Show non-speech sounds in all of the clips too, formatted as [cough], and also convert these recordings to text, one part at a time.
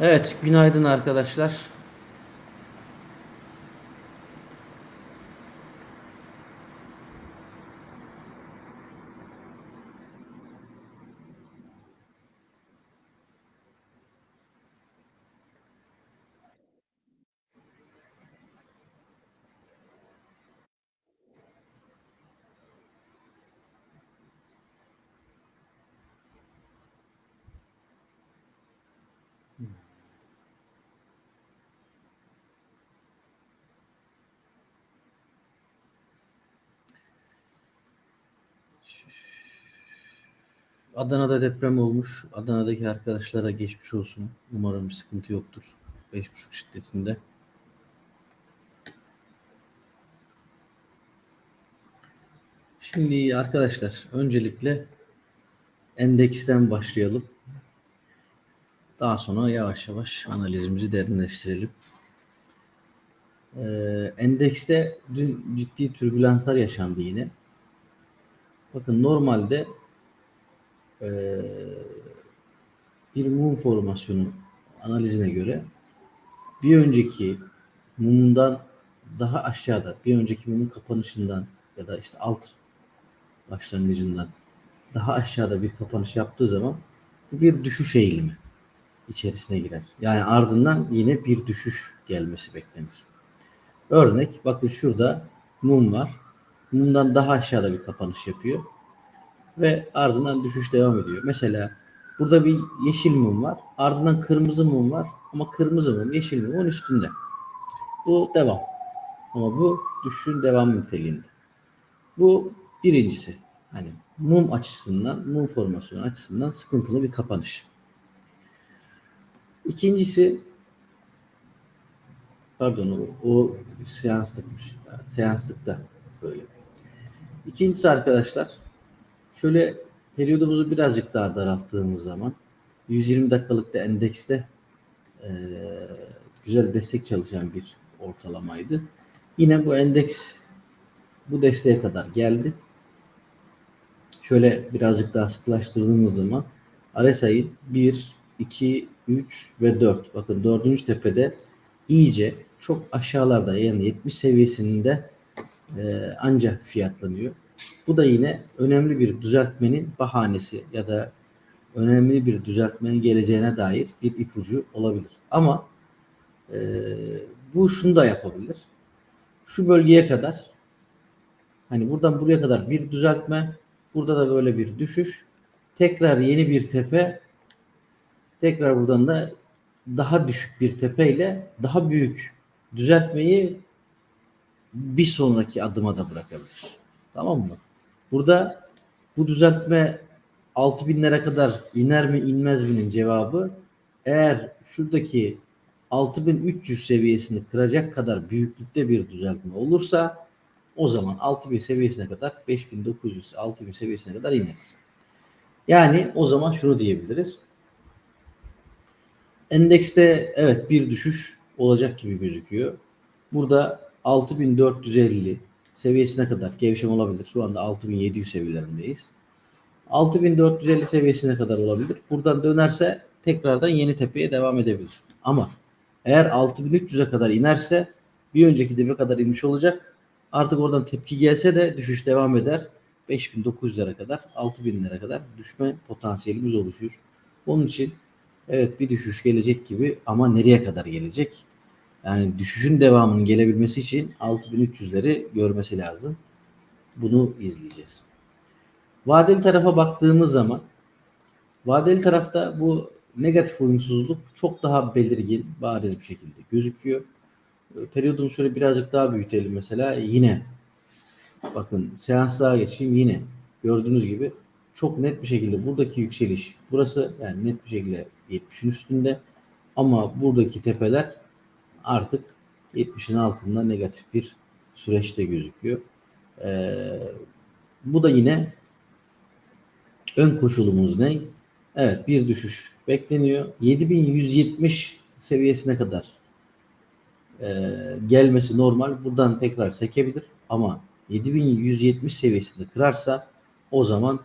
Evet, günaydın arkadaşlar. Adana'da deprem olmuş. Adana'daki arkadaşlara geçmiş olsun. Umarım bir sıkıntı yoktur. 5.5 şiddetinde. Şimdi arkadaşlar öncelikle endeksten başlayalım. Daha sonra yavaş yavaş analizimizi derinleştirelim. Ee, endekste dün ciddi türbülanslar yaşandı yine. Bakın normalde ee, bir mum formasyonu analizine göre bir önceki mumundan daha aşağıda, bir önceki mumun kapanışından ya da işte alt başlangıcından daha aşağıda bir kapanış yaptığı zaman bu bir düşüş eğilimi içerisine girer. Yani ardından yine bir düşüş gelmesi beklenir. Örnek bakın şurada mum var. Mumdan daha aşağıda bir kapanış yapıyor ve ardından düşüş devam ediyor. Mesela burada bir yeşil mum var. Ardından kırmızı mum var. Ama kırmızı mum yeşil mumun üstünde. Bu devam. Ama bu düşüşün devam niteliğinde. Bu birincisi. Hani mum açısından, mum formasyonu açısından sıkıntılı bir kapanış. İkincisi pardon o, o seanslıkmış. Seanslıkta böyle. İkincisi arkadaşlar Şöyle periyodumuzu birazcık daha daralttığımız zaman 120 dakikalık da endekste e, güzel destek çalışan bir ortalamaydı. Yine bu endeks bu desteğe kadar geldi. Şöyle birazcık daha sıklaştırdığımız zaman RSI'nin 1, 2, 3 ve 4. Bakın dördüncü tepede iyice çok aşağılarda yani 70 seviyesinde e, anca fiyatlanıyor. Bu da yine önemli bir düzeltmenin bahanesi ya da önemli bir düzeltmenin geleceğine dair bir ipucu olabilir. Ama e, bu şunu da yapabilir. Şu bölgeye kadar hani buradan buraya kadar bir düzeltme, burada da böyle bir düşüş, tekrar yeni bir tepe, tekrar buradan da daha düşük bir tepeyle daha büyük düzeltmeyi bir sonraki adıma da bırakabilir. Tamam mı? Burada bu düzeltme 6000'lere kadar iner mi inmez mi'nin cevabı eğer şuradaki 6300 seviyesini kıracak kadar büyüklükte bir düzeltme olursa o zaman 6000 seviyesine kadar 5900 6000 seviyesine kadar ineriz. Yani o zaman şunu diyebiliriz. Endekste evet bir düşüş olacak gibi gözüküyor. Burada 6450 seviyesine kadar gevşem olabilir. Şu anda 6700 seviyelerindeyiz. 6450 seviyesine kadar olabilir. Buradan dönerse tekrardan yeni tepeye devam edebilir. Ama eğer 6300'e kadar inerse bir önceki dibe kadar inmiş olacak. Artık oradan tepki gelse de düşüş devam eder. 5900'lere kadar 6000'lere kadar düşme potansiyelimiz oluşur. Onun için evet bir düşüş gelecek gibi ama nereye kadar gelecek? Yani düşüşün devamının gelebilmesi için 6300'leri görmesi lazım. Bunu izleyeceğiz. Vadeli tarafa baktığımız zaman vadeli tarafta bu negatif uyumsuzluk çok daha belirgin, bariz bir şekilde gözüküyor. Periyodunu şöyle birazcık daha büyütelim mesela. Yine bakın seans daha geçeyim yine gördüğünüz gibi çok net bir şekilde buradaki yükseliş burası yani net bir şekilde 70'in üstünde ama buradaki tepeler artık 70'in altında negatif bir süreçte gözüküyor. Ee, bu da yine ön koşulumuz ne? Evet bir düşüş bekleniyor. 7170 seviyesine kadar e, gelmesi normal. Buradan tekrar sekebilir ama 7170 seviyesini kırarsa o zaman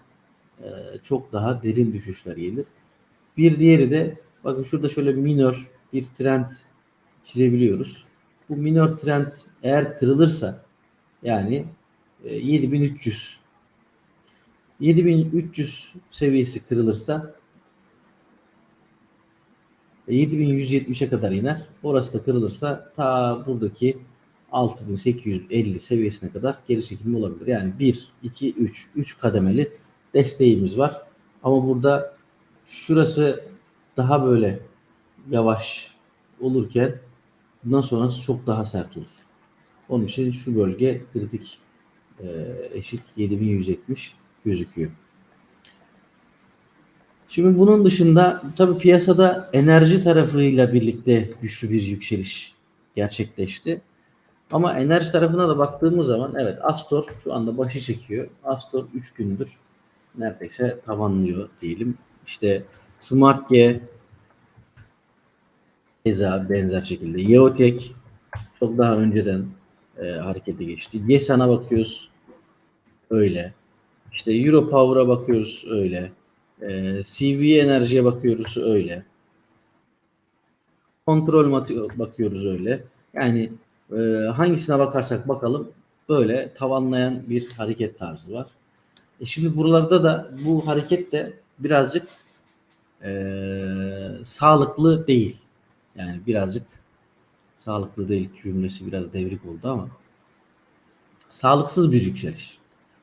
e, çok daha derin düşüşler gelir. Bir diğeri de Bakın şurada şöyle minör bir trend çizebiliyoruz. Bu minör trend eğer kırılırsa yani e, 7300 7300 seviyesi kırılırsa e, 7170'e kadar iner. Orası da kırılırsa ta buradaki 6850 seviyesine kadar geri çekilme olabilir. Yani 1, 2, 3, 3 kademeli desteğimiz var. Ama burada şurası daha böyle yavaş olurken bundan sonrası çok daha sert olur. Onun için şu bölge kritik e, eşik 7170 gözüküyor. Şimdi bunun dışında tabii piyasada enerji tarafıyla birlikte güçlü bir yükseliş gerçekleşti. Ama enerji tarafına da baktığımız zaman evet Astor şu anda başı çekiyor. Astor 3 gündür neredeyse tavanlıyor diyelim. İşte Smart G keza benzer şekilde. Yeotek çok daha önceden e, harekete geçti. Gesan'a bakıyoruz öyle. İşte Euro Power'a bakıyoruz öyle. E, CV Enerji'ye bakıyoruz öyle. Kontrol bakıyoruz öyle. Yani e, hangisine bakarsak bakalım böyle tavanlayan bir hareket tarzı var. E şimdi buralarda da bu hareket de birazcık e, sağlıklı değil. Yani birazcık sağlıklı değil cümlesi biraz devrik oldu ama sağlıksız bir yükseliş.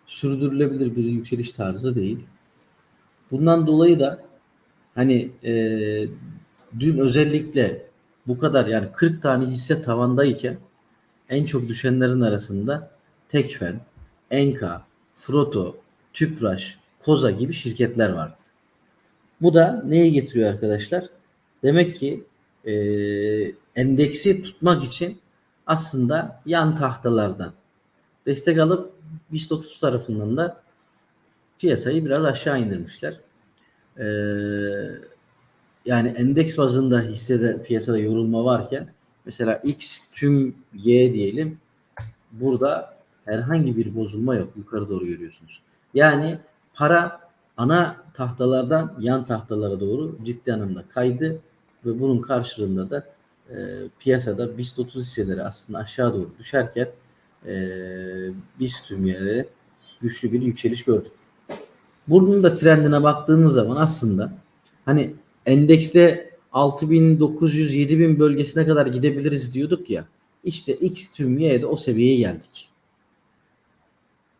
Sürdürülebilir bir yükseliş tarzı değil. Bundan dolayı da hani e, dün özellikle bu kadar yani 40 tane hisse tavandayken en çok düşenlerin arasında Tekfen, Enka, Froto, Tüpraş, Koza gibi şirketler vardı. Bu da neyi getiriyor arkadaşlar? Demek ki e, endeksi tutmak için aslında yan tahtalardan destek alıp BIST 30 tarafından da piyasayı biraz aşağı indirmişler. Ee, yani endeks bazında hissede piyasada yorulma varken mesela X tüm Y diyelim burada herhangi bir bozulma yok. Yukarı doğru görüyorsunuz. Yani para ana tahtalardan yan tahtalara doğru ciddi anlamda kaydı ve bunun karşılığında da e, piyasada BIST 30 hisseleri aslında aşağı doğru düşerken e, BIST tümleri güçlü bir yükseliş gördük. Bunun da trendine baktığımız zaman aslında hani endekste 6900-7000 bölgesine kadar gidebiliriz diyorduk ya. İşte X tüm Y'de o seviyeye geldik.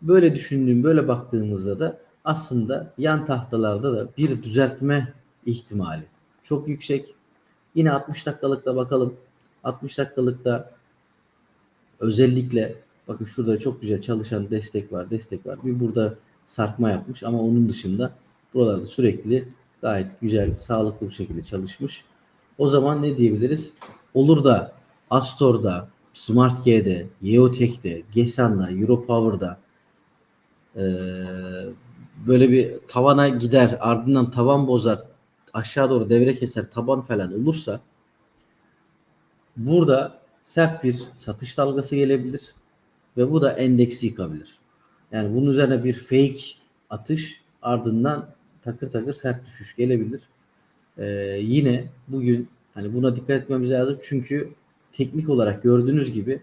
Böyle düşündüğüm, böyle baktığımızda da aslında yan tahtalarda da bir düzeltme ihtimali çok yüksek. Yine 60 dakikalıkta bakalım. 60 dakikalıkta özellikle bakın şurada çok güzel çalışan destek var, destek var. Bir burada sarkma yapmış ama onun dışında buralarda sürekli gayet güzel, sağlıklı bir şekilde çalışmış. O zaman ne diyebiliriz? Olur da Astor'da, Smart G'de, Yeotek'te, Gesan'da, Europower'da ee, böyle bir tavana gider ardından tavan bozar aşağı doğru devre keser taban falan olursa burada sert bir satış dalgası gelebilir ve bu da endeksi yıkabilir. Yani bunun üzerine bir fake atış ardından takır takır sert düşüş gelebilir. Ee, yine bugün hani buna dikkat etmemiz lazım çünkü teknik olarak gördüğünüz gibi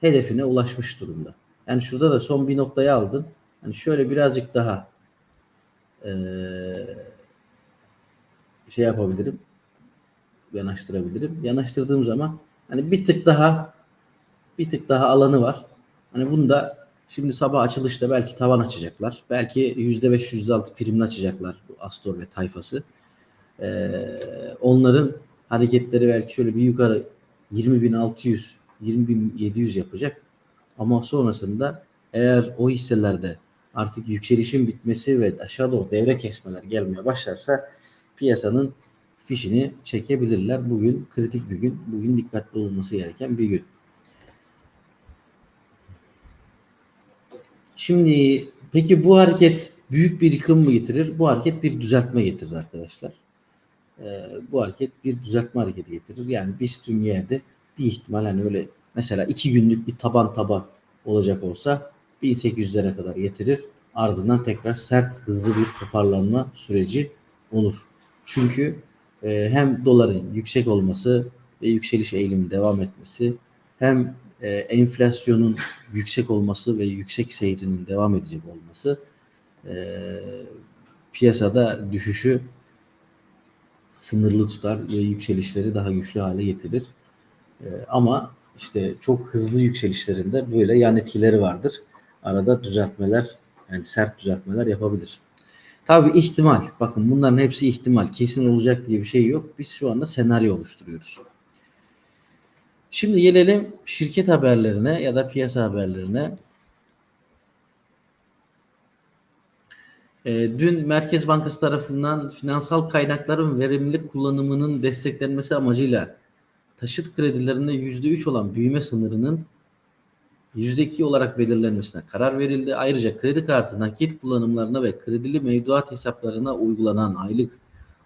hedefine ulaşmış durumda. Yani şurada da son bir noktayı aldın. Hani şöyle birazcık daha ee, şey yapabilirim. Yanaştırabilirim. Yanaştırdığım zaman hani bir tık daha bir tık daha alanı var. Hani bunu da şimdi sabah açılışta belki tavan açacaklar. Belki %5 %6 primli açacaklar bu Astor ve tayfası. Ee, onların hareketleri belki şöyle bir yukarı 20.600 20.700 yapacak. Ama sonrasında eğer o hisselerde artık yükselişin bitmesi ve aşağı doğru devre kesmeler gelmeye başlarsa piyasanın fişini çekebilirler. Bugün kritik bir gün. Bugün dikkatli olunması gereken bir gün. Şimdi peki bu hareket büyük bir yıkım mı getirir? Bu hareket bir düzeltme getirir arkadaşlar. Ee, bu hareket bir düzeltme hareketi getirir. Yani biz yerde bir ihtimal hani öyle mesela iki günlük bir taban taban olacak olsa 1800'lere kadar getirir. Ardından tekrar sert hızlı bir toparlanma süreci olur. Çünkü e, hem doların yüksek olması ve yükseliş eğilimi devam etmesi hem e, enflasyonun yüksek olması ve yüksek seyrinin devam edecek olması e, piyasada düşüşü sınırlı tutar ve yükselişleri daha güçlü hale getirir. E, ama işte çok hızlı yükselişlerinde böyle yan etkileri vardır. Arada düzeltmeler yani sert düzeltmeler yapabilir. Tabii ihtimal. Bakın bunların hepsi ihtimal. Kesin olacak diye bir şey yok. Biz şu anda senaryo oluşturuyoruz. Şimdi gelelim şirket haberlerine ya da piyasa haberlerine. E, dün Merkez Bankası tarafından finansal kaynakların verimli kullanımının desteklenmesi amacıyla taşıt kredilerinde %3 olan büyüme sınırının %2 olarak belirlenmesine karar verildi. Ayrıca kredi kartı nakit kullanımlarına ve kredili mevduat hesaplarına uygulanan aylık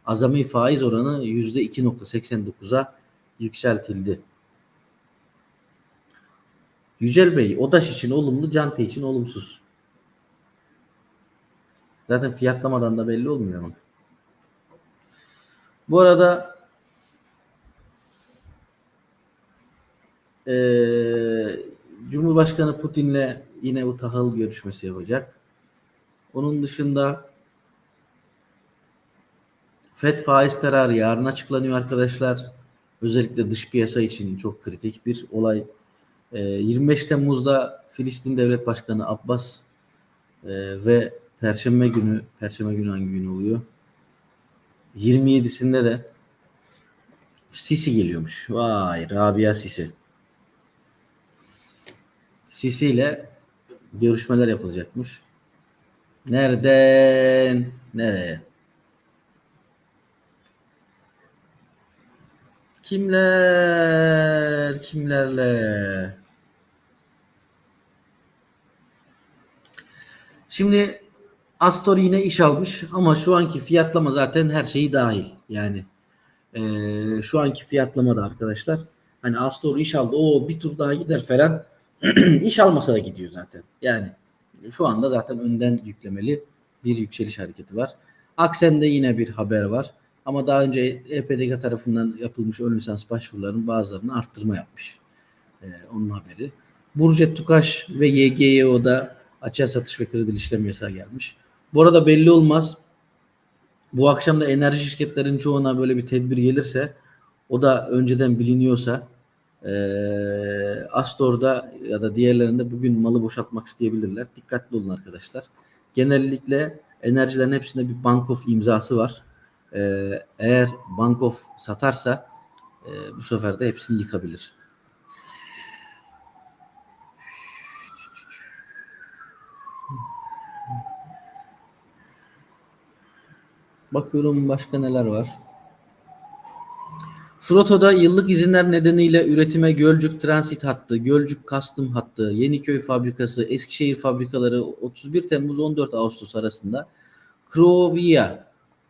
azami faiz oranı %2.89'a yükseltildi. Yücel Bey, ODAŞ için olumlu, Cante için olumsuz. Zaten fiyatlamadan da belli olmuyor mu? Bu arada eee Cumhurbaşkanı Putin'le yine bu tahıl görüşmesi yapacak. Onun dışında FED faiz kararı yarın açıklanıyor arkadaşlar. Özellikle dış piyasa için çok kritik bir olay. Ee, 25 Temmuz'da Filistin Devlet Başkanı Abbas e, ve Perşembe günü, Perşembe günü hangi gün oluyor? 27'sinde de Sisi geliyormuş. Vay Rabia Sisi. Sisi ile görüşmeler yapılacakmış. Nereden nereye? Kimler kimlerle? Şimdi Astor yine iş almış ama şu anki fiyatlama zaten her şeyi dahil. Yani eee, şu anki fiyatlamada arkadaşlar hani Astor iş aldı o bir tur daha gider falan [clears throat] iş almasa da gidiyor zaten. Yani şu anda zaten önden yüklemeli bir yükseliş hareketi var. Aksen'de yine bir haber var. Ama daha önce EPDK tarafından yapılmış ön lisans başvurularının bazılarını arttırma yapmış. Ee, onun haberi. Burjet Tukaş ve YGYO'da açığa satış ve kredi işlem yasağı gelmiş. Bu arada belli olmaz. Bu akşam da enerji şirketlerin çoğuna böyle bir tedbir gelirse o da önceden biliniyorsa e, Astor'da ya da diğerlerinde bugün malı boşaltmak isteyebilirler. Dikkatli olun arkadaşlar. Genellikle enerjilerin hepsinde bir Bank of imzası var. E, eğer Bank of satarsa e, bu sefer de hepsini yıkabilir. Bakıyorum başka neler var. Froto'da yıllık izinler nedeniyle üretime Gölcük Transit Hattı, Gölcük Kastım Hattı, Yeniköy Fabrikası, Eskişehir Fabrikaları 31 Temmuz 14 Ağustos arasında Krovia,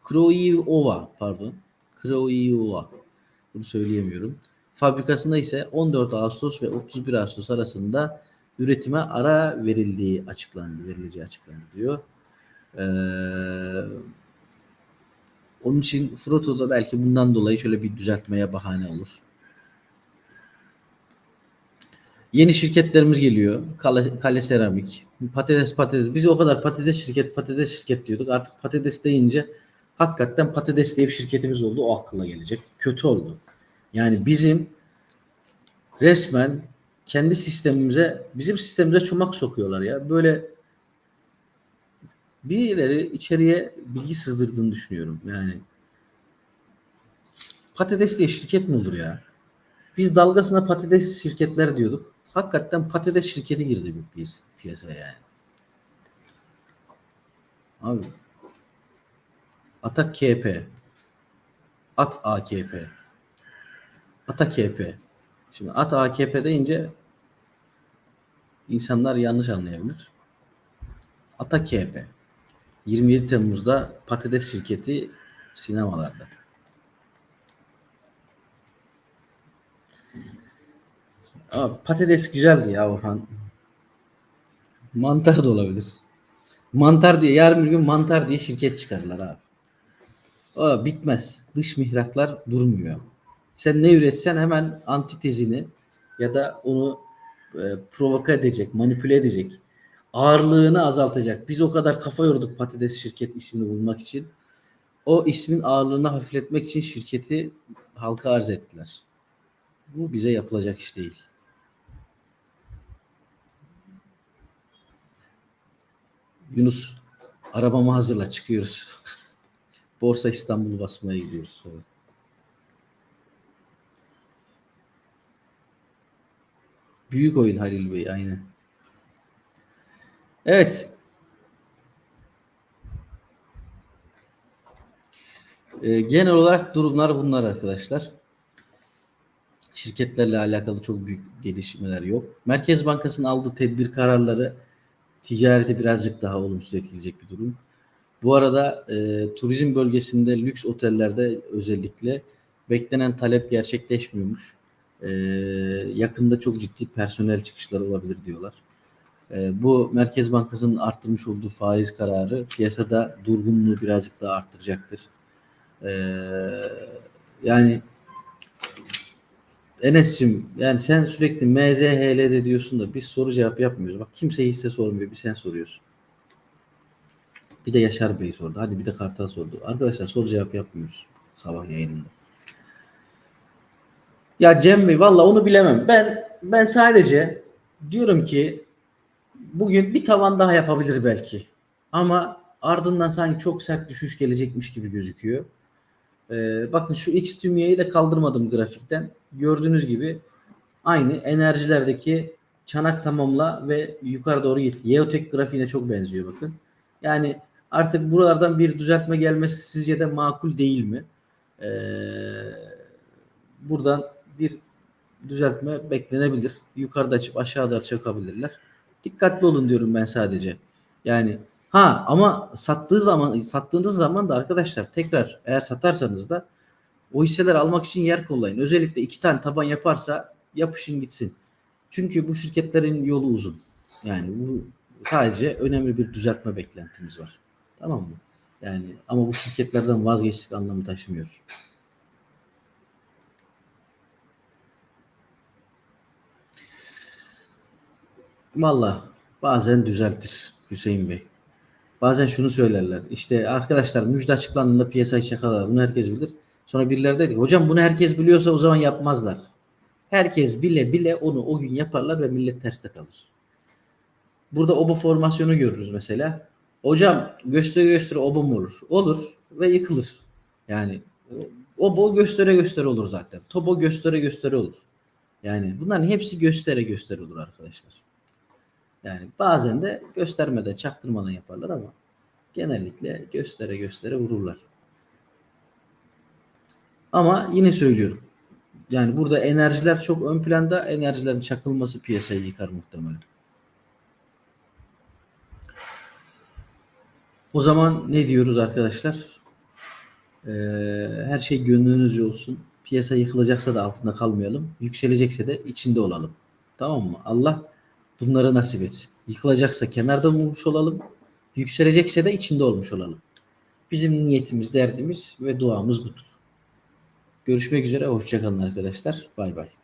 Kroiova pardon, Kroiova bunu söyleyemiyorum. Fabrikasında ise 14 Ağustos ve 31 Ağustos arasında üretime ara verildiği açıklandı, verileceği açıklandı diyor. Ee, onun için Froto'da belki bundan dolayı şöyle bir düzeltmeye bahane olur. Yeni şirketlerimiz geliyor. Kale, Kale Seramik, Patates Patates. Biz o kadar patates şirket, patates şirket diyorduk. Artık patates deyince hakikaten patates diye bir şirketimiz oldu. O akılla gelecek. Kötü oldu. Yani bizim resmen kendi sistemimize, bizim sistemimize çomak sokuyorlar ya. Böyle birileri içeriye bilgi sızdırdığını düşünüyorum. Yani patates diye şirket mi olur ya? Biz dalgasına patates şirketler diyorduk. Hakikaten patates şirketi girdi bir piyas- piyasaya yani. Abi Atak KP At AKP Ata KP Şimdi At AKP deyince insanlar yanlış anlayabilir. Ata KP 27 Temmuz'da patates şirketi sinemalarda. Ama patates güzeldi ya Orhan. Mantar da olabilir. Mantar diye yarın bir gün mantar diye şirket çıkarırlar abi. O bitmez. Dış mihraklar durmuyor. Sen ne üretsen hemen antitezini ya da onu e, provoke edecek, manipüle edecek. Ağırlığını azaltacak. Biz o kadar kafa yorduk patates şirket ismini bulmak için. O ismin ağırlığını hafifletmek için şirketi halka arz ettiler. Bu bize yapılacak iş değil. Yunus arabamı hazırla çıkıyoruz. [laughs] Borsa İstanbul'u basmaya gidiyoruz sonra. Büyük oyun Halil Bey aynen. Evet. Ee, genel olarak durumlar bunlar arkadaşlar. Şirketlerle alakalı çok büyük gelişmeler yok. Merkez Bankası'nın aldığı tedbir kararları ticareti birazcık daha olumsuz etkileyecek bir durum. Bu arada e, turizm bölgesinde lüks otellerde özellikle beklenen talep gerçekleşmiyormuş. E, yakında çok ciddi personel çıkışları olabilir diyorlar. E, bu Merkez Bankası'nın arttırmış olduğu faiz kararı piyasada durgunluğu birazcık daha arttıracaktır. E, yani Enes'cim yani sen sürekli MZHL'de diyorsun da biz soru cevap yapmıyoruz. Bak kimse hisse sormuyor bir sen soruyorsun. Bir de Yaşar Bey sordu. Hadi bir de Kartal sordu. Arkadaşlar soru cevap yapmıyoruz sabah yayınında. Ya Cem Bey valla onu bilemem. Ben ben sadece diyorum ki bugün bir tavan daha yapabilir belki. Ama ardından sanki çok sert düşüş gelecekmiş gibi gözüküyor. Ee, bakın şu X tümyeyi de kaldırmadım grafikten. Gördüğünüz gibi aynı enerjilerdeki çanak tamamla ve yukarı doğru git. Yeotek grafiğine çok benziyor bakın. Yani artık buralardan bir düzeltme gelmesi sizce de makul değil mi? Ee, buradan bir düzeltme beklenebilir. Yukarıda açıp aşağıda çakabilirler. Dikkatli olun diyorum ben sadece. Yani ha ama sattığı zaman sattığınız zaman da arkadaşlar tekrar eğer satarsanız da o hisseleri almak için yer kollayın. Özellikle iki tane taban yaparsa yapışın gitsin. Çünkü bu şirketlerin yolu uzun. Yani bu sadece önemli bir düzeltme beklentimiz var. Tamam mı? Yani ama bu şirketlerden vazgeçtik anlamı taşımıyor. Valla bazen düzeltir Hüseyin Bey. Bazen şunu söylerler. İşte arkadaşlar müjde açıklandığında piyasayı çakalar. Bunu herkes bilir. Sonra birileri der ki hocam bunu herkes biliyorsa o zaman yapmazlar. Herkes bile bile onu o gün yaparlar ve millet terste kalır. Burada obo formasyonu görürüz mesela. Hocam göstere göstere obo mu olur? Olur ve yıkılır. Yani obo göstere göstere olur zaten. Tobo göstere göstere olur. Yani bunların hepsi göstere göstere olur arkadaşlar. Yani bazen de göstermeden, çaktırmadan yaparlar ama genellikle göstere göstere vururlar. Ama yine söylüyorum. Yani burada enerjiler çok ön planda. Enerjilerin çakılması piyasayı yıkar muhtemelen. O zaman ne diyoruz arkadaşlar? Ee, her şey gönlünüzce olsun. Piyasa yıkılacaksa da altında kalmayalım. Yükselecekse de içinde olalım. Tamam mı? Allah bunları nasip etsin. Yıkılacaksa kenarda olmuş olalım. Yükselecekse de içinde olmuş olalım. Bizim niyetimiz, derdimiz ve duamız budur. Görüşmek üzere. Hoşçakalın arkadaşlar. Bay bay.